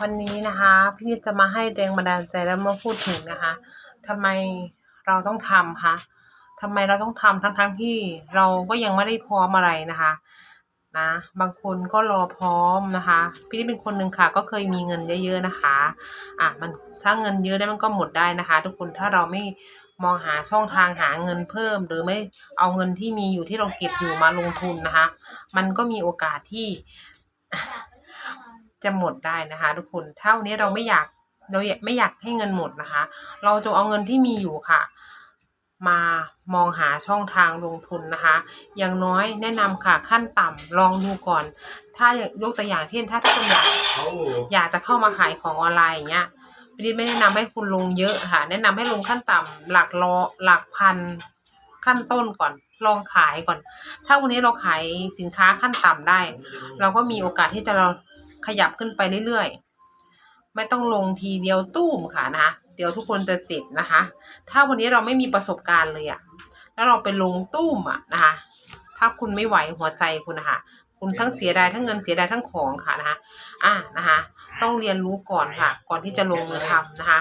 วันนี้นะคะ พี่จะมาให้แรงบันดาลใจแล้วมาพูดถึงนะคะทำไมเราต้องทำคะทำไมเราต้องทำทั้งๆทที่เราก็ยังไม่ได้พร้อมอะไรนะคะ นะ บางคนก็รอพร้อมนะคะ พี่เป็นคนหนึ่งค่ะ ก็เคยมีเงินเยอะๆนะคะ อะมันถ้าเงินเยอะได้มันก็หมดได้นะคะ ทุกคนถ้าเราไม่มองหาช่องทางหาเงินเพิ่ม หรือไม่เอาเงินที่มีอยู่ที่เราเก็บอยู่มาลงทุนนะคะ มันก็มีโอกาสที่ จะหมดได้นะคะ ทุกคนถ้าวันนี้เราไม่อยากเราอยากไม่อยากให้เงินหมดนะคะ เราจะเอาเงินที่มีอยู่ค่ะ มามองหาช่องทางลงทุนนะคะ อย่างน้อยแนะนำค่ะขั้นต่ำลองดูก่อน ถ้าอย่างยกตัวอย่างเช่น ถ้าทุกคนอยากอยากจะเข้ามาขายของออนไลน์อย่างเงี้ยพี่ดิไม่แนะนำให้คุณลงเยอะค่ะ แนะนำให้ลงขั้นต่ำหลักร้อหลักพัน ขั้นต้นก่อน ลองขายก่อน ถ้าวันนี้เราขายสินค้าขั้นต่ำได้ เราก็มีโอกาสที่จะเราขยับขึ้นไปเรื่อยๆ ไม่ต้องลงทีเดียวตุ้มค่ะนะคะเดี๋ยวทุกคนจะเจ็บนะคะ ถ้าวันนี้เราไม่มีประสบการณ์เลยอะแล้วเราไปลงตุ้มอะนะคะ ถ้าคุณไม่ไหวหัวใจคุณนะคะ คุณทั้งเสียดายทั้งเงินเสียดายทั้งของค่ะนะคะอ่านะคะ ต้องเรียนรู้ก่อนค่ะ ก่อนที่จะลงมือทำนะคะ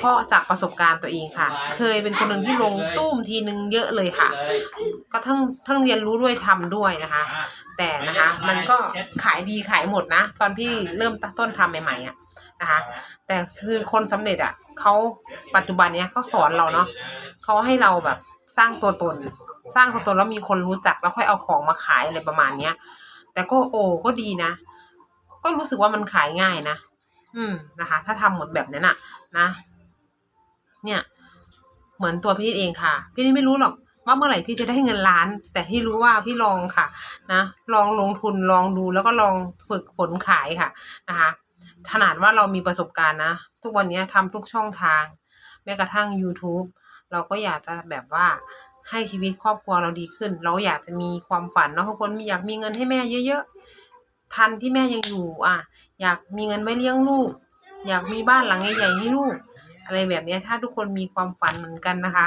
เพราะจากประสบการณ์ตัวเองค่ะ เคยเป็นคนหนึ่งที่ลงตุ้มทีนึงเยอะเลยค่ะ ก็ทั้งทั้งเรียนรู้ด้วยทำด้วยนะคะ แต่นะคะ มันก็ขายดีขายหมดนะ ตอนพี่เริ่มต้นทำใหม่ๆอะนะคะแต่คือคนสำเร็จอะเขาปัจจุบันเนี้ยเขาสอนเราเนาะเขาให้เราแบบสร้างตัวตน สร้างตัวตนแล้วมีคนรู้จักแล้วค่อยเอาของมาขายอะไรประมาณเนี้ย แต่ก็โอ้ก็ดีนะ ก็รู้สึกว่ามันขายง่ายนะ อืมนะคะ ถ้าทำหมดแบบนั้นอะนะ เนี่ย เหมือนตัวพี่เองค่ะ พี่นี่ไม่รู้หรอกว่าเมื่อไหร่พี่จะได้เงินล้าน แต่พี่รู้ว่าพี่ลองค่ะ นะลองลงทุนลองดูแล้วก็ลองฝึกฝนขายค่ะนะคะขนาดว่าเรามีประสบการณ์นะ ทุกวันนี้ทำทุกช่องทาง แม้กระทั่ง YouTube เราก็อยากจะแบบว่า ให้ชีวิตครอบครัวเราดีขึ้น เราอยากจะมีความฝันเนาะทุกคนอยากมีเงินให้แม่เยอะๆ ทันที่แม่ยังอยู่อะ อยากมีเงินไว้เลี้ยงลูก อยากมีบ้านหลังใหญ่ๆให้ลูก อะไรแบบนี้ถ้าทุกคนมีความฝันเหมือนกันนะคะ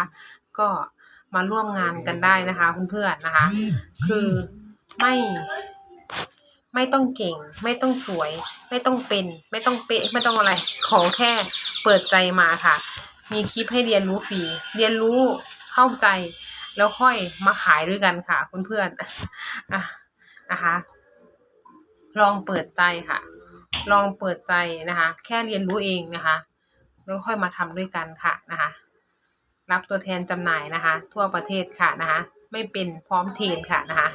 ก็มาร่วมงานกันได้นะคะเพื่อนๆนะคะ คือไม่ไม่ต้องเก่ง ไม่ต้องสวย ไม่ต้องเป็น ไม่ต้องเป๊ะไม่ต้องอะไร ขอแค่เปิดใจมาค่ะ มีคลิปให้เรียนรู้ฟรีเรียนรู้เข้าใจ แล้วค่อยมาขายด้วยกันค่ะเพื่อนๆอะนะคะ ลองเปิดใจค่ะ ลองเปิดใจนะคะ แค่เรียนรู้เองนะคะแล้วค่อยมาทำด้วยกันค่ะนะคะ รับตัวแทนจำหน่ายนะคะ ทั่วประเทศค่ะนะคะ ไม่เป็นพร้อมเทรนค่ะนะคะ